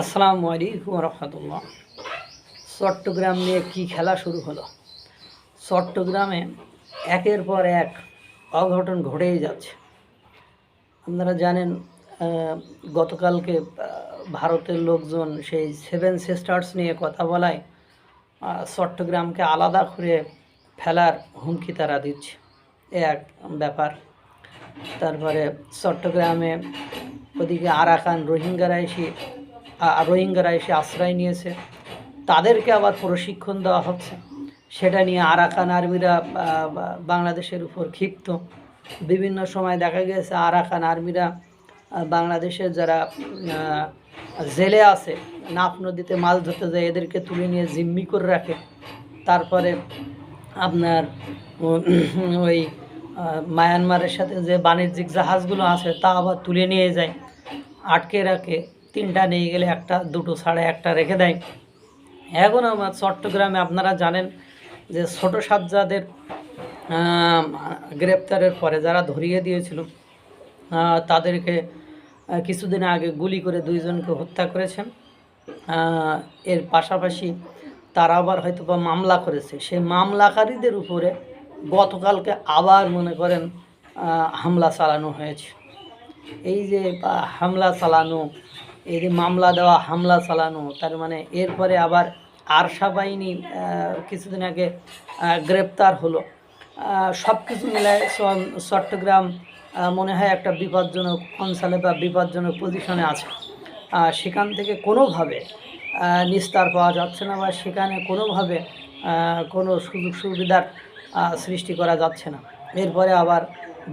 আসসালামু আলাইকুম রহমতুল্লাহ চট্টগ্রাম নিয়ে কি খেলা শুরু হলো? চট্টগ্রামে একের পর এক অঘটন ঘটেই যাচ্ছে। আপনারা জানেন গতকালকে ভারতের লোকজন সেই সেভেন সিস্টার্স নিয়ে কথা বলায় চট্টগ্রামকে আলাদা করে ফেলার হুমকি তারা দিচ্ছে। এক ব্যাপার। তারপরে চট্টগ্রামে ওদিকে আরাকান রোহিঙ্গারা এসে রোহিঙ্গারা এসে আশ্রয় নিয়েছে। তাদেরকে আবার প্রশিক্ষণ দেওয়া হচ্ছে। সেটা নিয়ে আরাকান আর্মিরা বাংলাদেশের উপর ক্ষিপ্ত। বিভিন্ন সময় দেখা গেছে আরাকান আর্মিরা বাংলাদেশের যারা জেলে আছে, নাফ নদীতে মাছ ধরতে যায়, এদেরকে তুলে নিয়ে জিম্মি করে রাখে। তারপরে আপনার ওই মায়ানমারের সাথে যে বাণিজ্যিক জাহাজগুলো আছে, তা আবার তুলে নিয়ে যায়, আটকে রাখে। তিনটা নিয়ে গেলে একটা, দুটো সাড়ে একটা রেখে দেয়। এখন আমার চট্টগ্রামে আপনারা জানেন যে ছোটো সাজ্জাদের গ্রেপ্তারের পরে যারা ধরিয়ে দিয়েছিল তাদেরকে কিছুদিন আগে গুলি করে দুইজনকে হত্যা করেছেন। এর পাশাপাশি তারা আবার হয়তো বা মামলা করেছে। সেই মামলাকারীদের উপরে গতকালকে আবার মনে করেন হামলা চালানো হয়েছে। এই যে হামলা চালানো এই যে মামলা দেওয়া, হামলা চালানো, তার মানে এরপরে আবার আরশা বাহিনী কিছুদিন আগে গ্রেপ্তার হলো। সব কিছু মিলায় চট্টগ্রাম মনে হয় একটা বিপজ্জনক অঞ্চলে বা বিপজ্জনক পজিশনে আছে। সেখান থেকে কোনোভাবে নিস্তার পাওয়া যাচ্ছে না বা সেখানে কোনোভাবে কোনো সুযোগ সুবিধার সৃষ্টি করা যাচ্ছে না। এরপরে আবার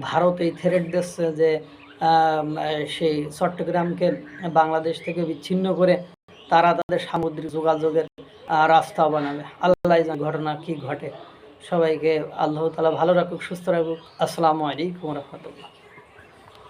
ভারত এই থ্রেট দিচ্ছে যে সেই চট্টগ্রামকে বাংলাদেশ থেকে বিচ্ছিন্ন করে তারা তাদের সামুদ্রিক যোগাযোগের রাস্তা বানাবে। আল্লাহ ঘটনা কি ঘটে, সবাইকে আল্লাহ তালা ভালো রাখুক, সুস্থ রাখুক। আসসালামু আলাইকুম রহমতুল্লাহ।